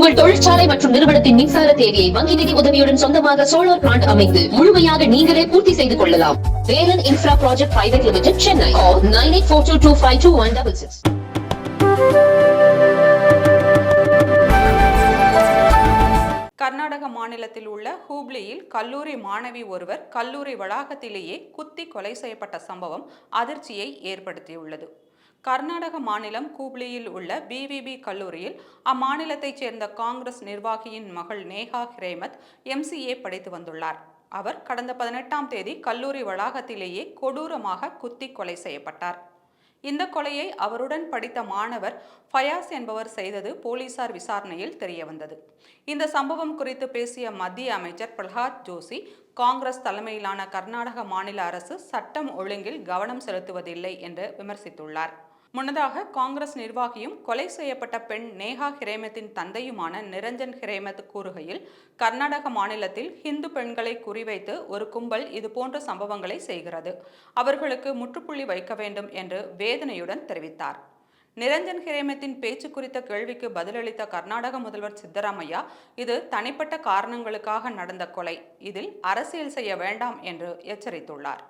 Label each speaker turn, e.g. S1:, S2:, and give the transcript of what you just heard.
S1: உங்கள் தொழிற்சாலை மற்றும் நிறுவனத்தின் மின்சார தேவையை வங்கி நிதி உதவியுடன் சொந்தமாக சோலார் பிளான்ட் அமைத்து முழுமையாக நீங்களே பூர்த்தி செய்து கொள்ளலாம். Velan infra project private limited Chennai nine eight four two two five two one double six
S2: Karnataka மாநிலத்தில் உள்ள ஹூப்ளியில் கல்லூரி மாணவி ஒருவர் கல்லூரி வளாகத்திலேயே குத்தி கொலை செய்யப்பட்ட சம்பவம் அதிர்ச்சியை ஏற்படுத்தியுள்ளது. கர்நாடக மாநிலம் கூப்ளியில் உள்ள பிவிபி கல்லூரியில் அம்மாநிலத்தைச் சேர்ந்த காங்கிரஸ் நிர்வாகியின் மகள் நேஹா ஹிரேமத் எம்சிஏ படித்து வந்துள்ளார். அவர் கடந்த பதினெட்டாம் தேதி கல்லூரி வளாகத்திலேயே கொடூரமாக குத்தி கொலை செய்யப்பட்டார். இந்த கொலையை அவருடன் படித்த மாணவர் ஃபயாஸ் என்பவர் செய்தது போலீசார் விசாரணையில் தெரியவந்தது. இந்த சம்பவம் குறித்து பேசிய மத்திய அமைச்சர் பிரகலாத் ஜோஷி காங்கிரஸ் தலைமையிலான கர்நாடக மாநில அரசு சட்டம் ஒழுங்கில் கவனம் செலுத்துவதில்லை என்று விமர்சித்துள்ளார். முன்னதாக காங்கிரஸ் நிர்வாகியும் கொலை செய்யப்பட்ட பெண் நேஹா ஹிரேமத்தின் தந்தையுமான நிரஞ்சன் ஹிரேமத் கூறுகையில் கர்நாடக மாநிலத்தில் ஹிந்து பெண்களை குறிவைத்து ஒரு கும்பல் இதுபோன்ற சம்பவங்களை செய்கிறது. அவர்களுக்கு முற்றுப்புள்ளி வைக்க வேண்டும் என்று வேதனையுடன் தெரிவித்தார். நிரஞ்சன் ஹிரேமத்தின் பேச்சு குறித்த கேள்விக்கு பதிலளித்த கர்நாடக முதல்வர் சித்தராமையா இது தனிப்பட்ட காரணங்களுக்காக நடந்த கொலை. இதில் அரசியல் செய்ய வேண்டாம் என்று எச்சரித்துள்ளார்.